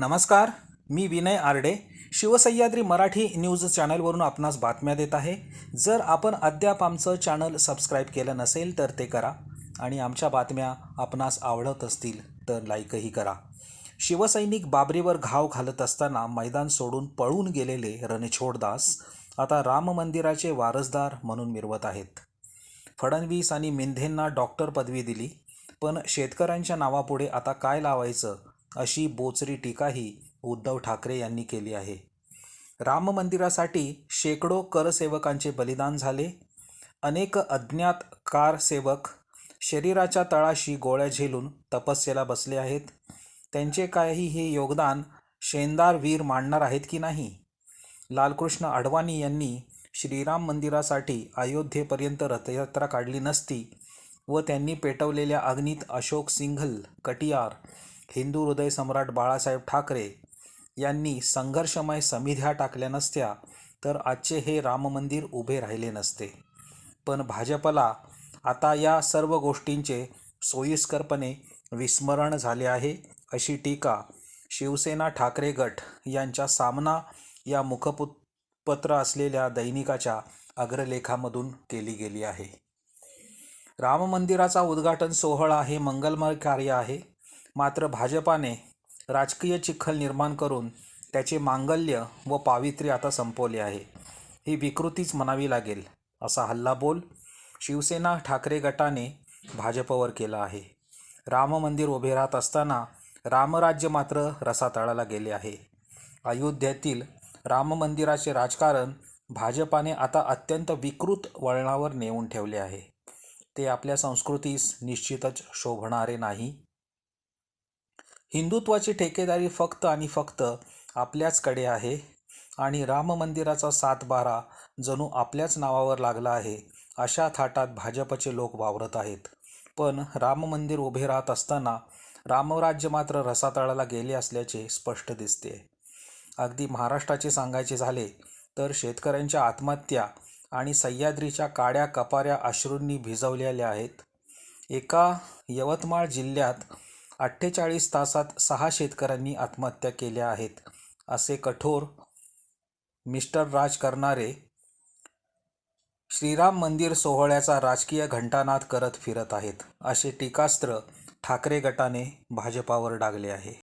नमस्कार मी विनय आरडे शिवसह्याद्री मराठी न्यूज चॅनलवरून आपणास बातम्या देत आहे. जर आपण अद्याप आमचं चॅनल सबस्क्राईब केलं नसेल तर ते करा आणि आमच्या बातम्या आपणास आवडत असतील तर लाईकही करा. शिवसैनिक बाबरीवर घाव घालत असताना मैदान सोडून पळून गेलेले रणछोडदास आता राम मंदिराचे वारसदार म्हणून मिरवत आहेत. फडणवीस आणि मिंधेंना डॉक्टर पदवी दिली पण शेतकऱ्यांच्या नावापुढे आता काय लावायचं? अशी बोचरी टीकाही उद्धव ठाकरे यांनी केली आहे. राम मंदिरासाठी शेकडो करसेवकांचे बलिदान झाले. अनेक अज्ञात कारसेवक शरीराच्या तळाशी गोळ्या झेलून तपस्येला बसले आहेत. त्यांचे काही हे योगदान शेंदार वीर मांडणार आहेत की नाही? लालकृष्ण अडवाणी यांनी श्रीराम मंदिरासाठी अयोध्येपर्यंत रथयात्रा काढली नसती व त्यांनी पेटवलेल्या अग्नीत अशोक सिंघल कटियार हिंदू हृदय सम्राट बाळासाहेब ठाकरे यांनी संघर्षमय समिध्या टाकल्या नसत्या तर आजचे हे राम मंदिर उभे राहिले नसते. पण भाजपला आता या सर्व गोष्टींचे सोयीस्करपणे विस्मरण झाले आहे अशी टीका शिवसेना ठाकरे गट यांच्या सामना या मुखपत्र पत्र असलेल्या दैनिकाच्या अग्रलेखामधून केली गेली आहे. राम मंदिराचा उद्घाटन सोहळा हे मंगलमय कार्य आहे. मात्र भाजपाने राजकीय चिखल निर्माण करून त्याचे मांगल्य व पावित्र्य आता संपवले आहे. ही विकृतीच म्हणावी लागेल असा हल्लाबोल शिवसेना ठाकरे गटाने भाजपवर केला आहे. राम मंदिर उभे राहत असताना रामराज्य मात्र रसातळाला गेले आहे. अयोध्येतील राम मंदिराचे राजकारण भाजपाने आता अत्यंत विकृत वळणावर नेऊन ठेवले आहे. ते आपल्या संस्कृतीस निश्चितच शोभणारे नाही. हिंदुत्वाची ठेकेदारी फक्त आणि फक्त आपल्याचकडे आहे आणि राम मंदिराचा सातबारा जणू आपल्याच नावावर लागला आहे अशा थाटात भाजपचे लोक वावरत आहेत. पण राम मंदिर उभे राहत असताना रामराज्य मात्र रसातळाला गेले असल्याचे स्पष्ट दिसते. अगदी महाराष्ट्राचे सांगायचे झाले तर शेतकऱ्यांच्या आत्महत्या आणि सह्याद्रीच्या काड्या कपाऱ्या अश्रूंनी भिजवलेल्या आहेत. एका यवतमाळ जिल्ह्यात अठ्ठेचाळीस तासात सहा शेतकऱ्यांनी आत्महत्या केल्या आहेत असे कठोर मिस्टर राज करणारे श्रीराम मंदिर सोहळ्याचा राजकीय घंटानाद करत फिरत आहेत असे टीकास्त्र ठाकरे गटाने भाजपावर डागले आहे.